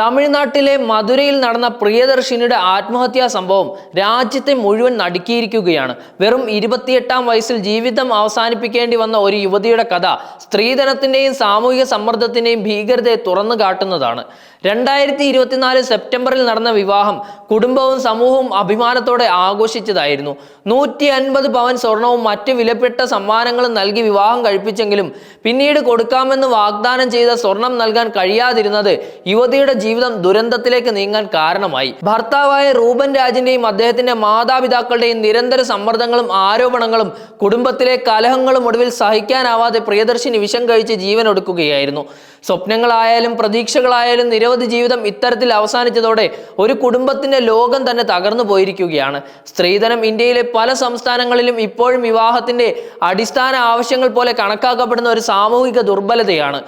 തമിഴ്നാട്ടിലെ മധുരയിൽ നടന്ന പ്രിയദർശിനിയുടെ ആത്മഹത്യാ സംഭവം രാജ്യത്തെ മുഴുവൻ നടുക്കിയിരിക്കുകയാണ്. വെറും ഇരുപത്തിയെട്ടാം വയസ്സിൽ ജീവിതം അവസാനിപ്പിക്കേണ്ടി വന്ന ഒരു യുവതിയുടെ കഥ സ്ത്രീധനത്തിന്റെയും സാമൂഹിക സമ്മർദ്ദത്തിന്റെയും ഭീകരതയെ തുറന്നു കാട്ടുന്നതാണ്. രണ്ടായിരത്തി ഇരുപത്തിനാല് സെപ്റ്റംബറിൽ നടന്ന വിവാഹം കുടുംബവും സമൂഹവും അഭിമാനത്തോടെ ആഘോഷിച്ചതായിരുന്നു. നൂറ്റി അൻപത് പവൻ സ്വർണവും മറ്റ് വിലപ്പെട്ട സമ്മാനങ്ങളും നൽകി വിവാഹം കഴിപ്പിച്ചെങ്കിലും പിന്നീട് കൊടുക്കാമെന്ന് വാഗ്ദാനം ചെയ്ത സ്വർണം നൽകാൻ കഴിയാതിരുന്നത് യുവതിയുടെ ജീവിതം ദുരന്തത്തിലേക്ക് നീങ്ങാൻ കാരണമായി. ഭർത്താവായ റൂബൻ രാജിന്റെയും അദ്ദേഹത്തിന്റെ മാതാപിതാക്കളുടെയും നിരന്തര സമ്മർദ്ദങ്ങളും ആരോപണങ്ങളും കുടുംബത്തിലെ കലഹങ്ങളും ഒടുവിൽ സഹിക്കാനാവാതെ പ്രിയദർശിനി വിഷം കഴിച്ച് ജീവൻ ഒടുക്കുകയായിരുന്നു സ്വപ്നങ്ങളായാലും പ്രതീക്ഷകളായാലും നിരവധി ജീവിതം ഇത്തരത്തിൽ അവസാനിച്ചതോടെ ഒരു കുടുംബത്തിന്റെ ലോകം തന്നെ തകർന്നു പോയിരിക്കുകയാണ്. സ്ത്രീധനം ഇന്ത്യയിലെ പല സംസ്ഥാനങ്ങളിലും ഇപ്പോഴും വിവാഹത്തിന്റെ അടിസ്ഥാന ആവശ്യങ്ങൾ പോലെ കണക്കാക്കപ്പെടുന്ന ഒരു സാമൂഹിക ദുർബലതയാണ്.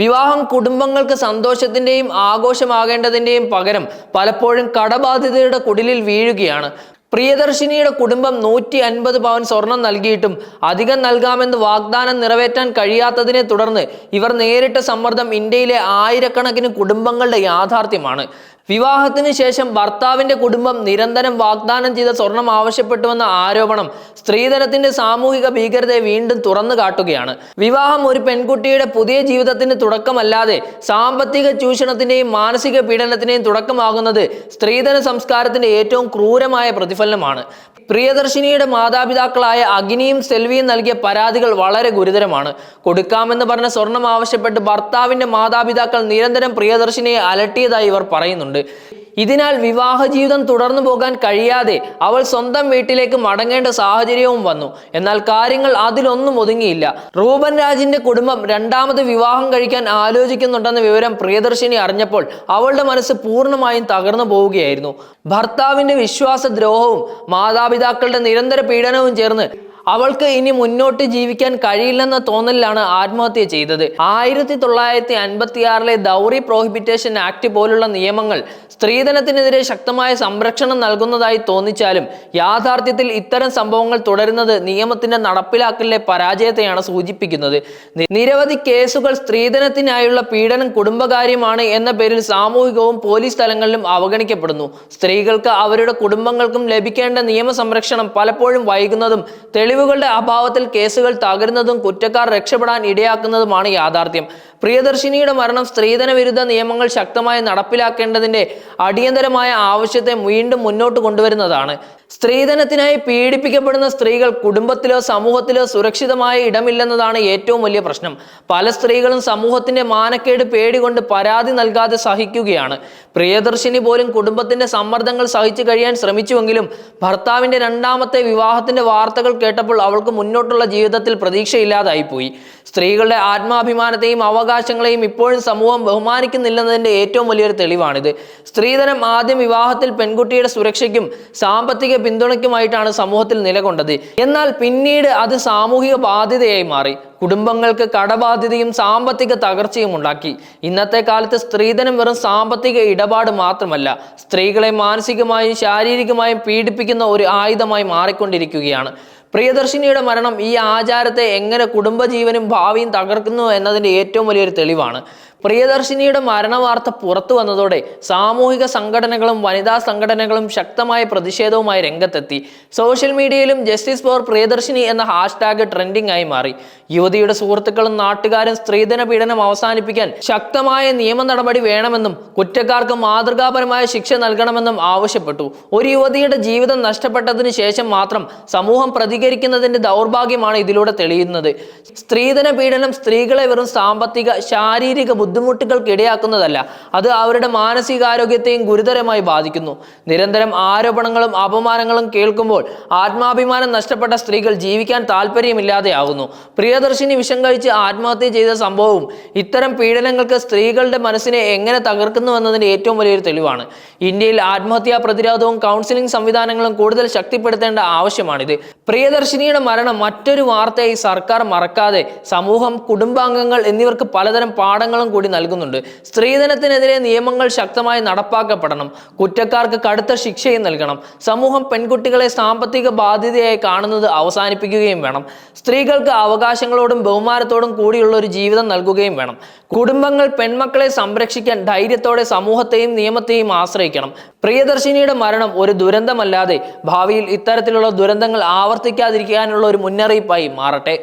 വിവാഹം കുടുംബങ്ങൾക്ക് സന്തോഷത്തിന്റെയും ആഘോഷമാകേണ്ടതിന്റെയും പകരം പലപ്പോഴും കടബാധ്യതയുടെ കുടിലിൽ വീഴുകയാണ്. പ്രിയദർശിനിയുടെ കുടുംബം നൂറ്റി അൻപത് പവൻ സ്വർണം നൽകിയിട്ടും അധികം നൽകാമെന്ന് വാഗ്ദാനം നിറവേറ്റാൻ കഴിയാത്തതിനെ തുടർന്ന് ഇവർ നേരിട്ട സമ്മർദ്ദം ഇന്ത്യയിലെ ആയിരക്കണക്കിന് കുടുംബങ്ങളുടെ യാഥാർത്ഥ്യമാണ്. വിവാഹത്തിന് ശേഷം ഭർത്താവിന്റെ കുടുംബം നിരന്തരം വാഗ്ദാനം ചെയ്ത സ്വർണം ആവശ്യപ്പെട്ടുവെന്ന ആരോപണം സ്ത്രീധനത്തിന്റെ സാമൂഹിക ഭീകരതയെ വീണ്ടും തുറന്നു കാട്ടുകയാണ്. വിവാഹം ഒരു പെൺകുട്ടിയുടെ പുതിയ ജീവിതത്തിന് തുടക്കമല്ലാതെ സാമ്പത്തിക ചൂഷണത്തിന്റെയും മാനസിക പീഡനത്തിന്റെയും തുടക്കമാകുന്നത് സ്ത്രീധന സംസ്കാരത്തിന്റെ ഏറ്റവും ക്രൂരമായ പ്രതിഫലനമാണ്. പ്രിയദർശിനിയുടെ മാതാപിതാക്കളായ അഗ്നിയും സെൽവിയും നൽകിയ പരാതികൾ വളരെ ഗുരുതരമാണ്. കൊടുക്കാമെന്ന് പറഞ്ഞ സ്വർണം ആവശ്യപ്പെട്ട് ഭർത്താവിന്റെ മാതാപിതാക്കൾ നിരന്തരം പ്രിയദർശിനിയെ അലട്ടിയതായി ഇവർ പറയുന്നുണ്ട്. ഇതിനാൽ വിവാഹ ജീവിതം തുടർന്നു പോകാൻ കഴിയാതെ അവൾ സ്വന്തം വീട്ടിലേക്ക് മടങ്ങേണ്ട സാഹചര്യവും വന്നു. എന്നാൽ കാര്യങ്ങൾ അതിലൊന്നും ഒതുങ്ങിയില്ല. റൂബൻ രാജിന്റെ കുടുംബം രണ്ടാമത് വിവാഹം കഴിക്കാൻ ആലോചിക്കുന്നുണ്ടെന്ന വിവരം പ്രിയദർശിനി അറിഞ്ഞപ്പോൾ അവളുടെ മനസ്സ് പൂർണമായും തകർന്നു പോവുകയായിരുന്നു. ഭർത്താവിന്റെ വിശ്വാസദ്രോഹവും മാതാപിതാക്കളുടെ നിരന്തര പീഡനവും ചേർന്ന് അവൾക്ക് ഇനി മുന്നോട്ട് ജീവിക്കാൻ കഴിയില്ലെന്ന തോന്നലിലാണ് ആത്മഹത്യ ചെയ്തത്. ആയിരത്തി തൊള്ളായിരത്തി അൻപത്തി ആറിലെ ദൗറി പ്രോഹിബിറ്റേഷൻ ആക്ട് പോലുള്ള നിയമങ്ങൾ സ്ത്രീധനത്തിനെതിരെ ശക്തമായ സംരക്ഷണം നൽകുന്നതായി തോന്നിച്ചാലും യാഥാർത്ഥ്യത്തിൽ ഇത്തരം സംഭവങ്ങൾ തുടരുന്നത് നിയമത്തിന്റെ നടപ്പിലാക്കലിലെ പരാജയത്തെയാണ് സൂചിപ്പിക്കുന്നത്. നിരവധി കേസുകൾ സ്ത്രീധനത്തിനായുള്ള പീഡനം കുടുംബകാര്യമാണ് എന്ന പേരിൽ സാമൂഹികവും പോലീസ് തലങ്ങളിലും അവഗണിക്കപ്പെടുന്നു. സ്ത്രീകൾക്ക് അവരുടെ കുടുംബങ്ങൾക്കും ലഭിക്കേണ്ട നിയമ സംരക്ഷണം പലപ്പോഴും വൈകുന്നതും തെളിവുകളുടെ അഭാവത്തിൽ കേസുകൾ തകരുന്നതും കുറ്റക്കാർ രക്ഷപ്പെടാൻ ഇടയാക്കുന്നതുമാണ് യാഥാർത്ഥ്യം. പ്രിയദർശിനിയുടെ മരണം സ്ത്രീധന വിരുദ്ധ നിയമങ്ങൾ ശക്തമായി നടപ്പിലാക്കേണ്ടതിന്റെ അടിയന്തരമായ ആവശ്യത്തെ വീണ്ടും മുന്നോട്ട് കൊണ്ടുവരുന്നതാണ്. സ്ത്രീധനത്തിനായി പീഡിപ്പിക്കപ്പെടുന്ന സ്ത്രീകൾ കുടുംബത്തിലോ സമൂഹത്തിലോ സുരക്ഷിതമായ ഇടമില്ലെന്നതാണ് ഏറ്റവും വലിയ പ്രശ്നം. പല സ്ത്രീകളും സമൂഹത്തിന്റെ മാനക്കേട് പേടികൊണ്ട് പരാതി നൽകാതെ സഹിക്കുകയാണ്. പ്രിയദർശിനി പോലും കുടുംബത്തിന്റെ സമ്മർദ്ദങ്ങൾ സഹിച്ചു കഴിയാൻ ശ്രമിച്ചുവെങ്കിലും ഭർത്താവിന്റെ രണ്ടാമത്തെ വിവാഹത്തിന്റെ വാർത്തകൾ കേട്ടപ്പോൾ അവൾക്ക് മുന്നോട്ടുള്ള ജീവിതത്തിൽ പ്രതീക്ഷയില്ലാതായിപ്പോയി. സ്ത്രീകളുടെ ആത്മാഭിമാനത്തെയും അവകാശങ്ങളെയും ഇപ്പോഴും സമൂഹം ബഹുമാനിക്കുന്നില്ലെന്നതിന്റെ ഏറ്റവും വലിയൊരു തെളിവാണിത്. സ്ത്രീധനം ആദ്യം വിവാഹത്തിൽ പെൺകുട്ടിയുടെ സുരക്ഷയ്ക്കും സാമ്പത്തിക പിന്തുണയ്ക്കുമായിട്ടാണ് സമൂഹത്തിൽ നിലകൊണ്ടത്. എന്നാൽ പിന്നീട് അത് സാമൂഹിക ബാധ്യതയായി മാറി. കുടുംബങ്ങൾക്ക് കടബാധ്യതയും സാമ്പത്തിക തകർച്ചയും ഉണ്ടാക്കി. ഇന്നത്തെ കാലത്ത് സ്ത്രീധനം വെറും സാമ്പത്തിക ഇടപാട് മാത്രമല്ല സ്ത്രീകളെ മാനസികമായും ശാരീരികമായും പീഡിപ്പിക്കുന്ന ഒരു ആയുധമായി മാറിക്കൊണ്ടിരിക്കുകയാണ്. പ്രിയദർശിനിയുടെ മരണം ഈ ആചാരത്തെ എങ്ങനെ കുടുംബജീവനും ഭാവിയും തകർക്കുന്നു എന്നതിന്റെ ഏറ്റവും വലിയൊരു തെളിവാണ്. പ്രിയദർശിനിയുടെ മരണവാർത്ത പുറത്തു വന്നതോടെ സാമൂഹിക സംഘടനകളും വനിതാ സംഘടനകളും ശക്തമായ പ്രതിഷേധവുമായി രംഗത്തെത്തി. സോഷ്യൽ മീഡിയയിലും ജസ്റ്റിസ് ഫോർ പ്രിയദർശിനി എന്ന ഹാഷ്ടാഗ് ട്രെൻഡിംഗ് ആയി മാറി. യുവതിയുടെ സുഹൃത്തുക്കളും നാട്ടുകാരും സ്ത്രീധന പീഡനം അവസാനിപ്പിക്കാൻ ശക്തമായ നിയമ നടപടി വേണമെന്നും കുറ്റക്കാർക്ക് മാതൃകാപരമായ ശിക്ഷ നൽകണമെന്നും ആവശ്യപ്പെട്ടു. ഒരു യുവതിയുടെ ജീവിതം നഷ്ടപ്പെട്ടതിന് ശേഷം മാത്രം സമൂഹം പ്രതികരിക്കുന്നതിന്റെ ദൗർഭാഗ്യമാണ് ഇതിലൂടെ തെളിയുന്നത്. സ്ത്രീധന പീഡനം സ്ത്രീകളെ വെറും സാമ്പത്തിക ശാരീരിക ബുദ്ധിമുട്ടുകൾക്ക് ഇടയാക്കുന്നതല്ല അത് അവരുടെ മാനസികാരോഗ്യത്തെയും ഗുരുതരമായി ബാധിക്കുന്നു. നിരന്തരം ആരോപണങ്ങളും അപമാനങ്ങളും കേൾക്കുമ്പോൾ ആത്മാഭിമാനം നഷ്ടപ്പെട്ട സ്ത്രീകൾ ജീവിക്കാൻ താല്പര്യമില്ലാതെയാകുന്നു പ്രിയദർശിനി വിഷം കഴിച്ച് ആത്മഹത്യ ചെയ്ത സംഭവവും ഇത്തരം പീഡനങ്ങൾക്ക് സ്ത്രീകളുടെ മനസ്സിനെ എങ്ങനെ തകർക്കുന്നു എന്നതിന്റെ ഏറ്റവും വലിയൊരു തെളിവാണ്. ഇന്ത്യയിൽ ആത്മഹത്യാ പ്രതിരോധവും കൗൺസിലിംഗ് സംവിധാനങ്ങളും കൂടുതൽ ശക്തിപ്പെടുത്തേണ്ട ആവശ്യമാണിത്. പ്രിയദർശിനിയുടെ മരണം മറ്റൊരു വാർത്തയായി സർക്കാർ മറക്കാതെ സമൂഹം കുടുംബാംഗങ്ങൾ എന്നിവർക്ക് പലതരം പാഠങ്ങളും കൂടി നൽകുന്നുണ്ട്. സ്ത്രീധനത്തിനെതിരെ നിയമങ്ങൾ ശക്തമായി നടപ്പാക്കപ്പെടണം. കുറ്റക്കാർക്ക് കടുത്ത ശിക്ഷയും നൽകണം. സമൂഹം പെൺകുട്ടികളെ സാമ്പത്തിക ബാധ്യതയായി കാണുന്നത് അവസാനിപ്പിക്കുകയും വേണം. സ്ത്രീകൾക്ക് അവകാശങ്ങളോടും ബഹുമാനത്തോടും കൂടിയുള്ള ഒരു ജീവിതം നൽകുകയും വേണം. കുടുംബങ്ങൾ പെൺമക്കളെ സംരക്ഷിക്കാൻ ധൈര്യത്തോടെ സമൂഹത്തെയും നിയമത്തെയും ആശ്രയിക്കണം. പ്രിയദർശിനിയുടെ മരണം ഒരു ദുരന്തമല്ലാതെ ഭാവിയിൽ ഇത്തരത്തിലുള്ള ദുരന്തങ്ങൾ ആവർത്തിക്കാതിരിക്കാനുള്ള ഒരു മുന്നറിയിപ്പായി മാറട്ടെ.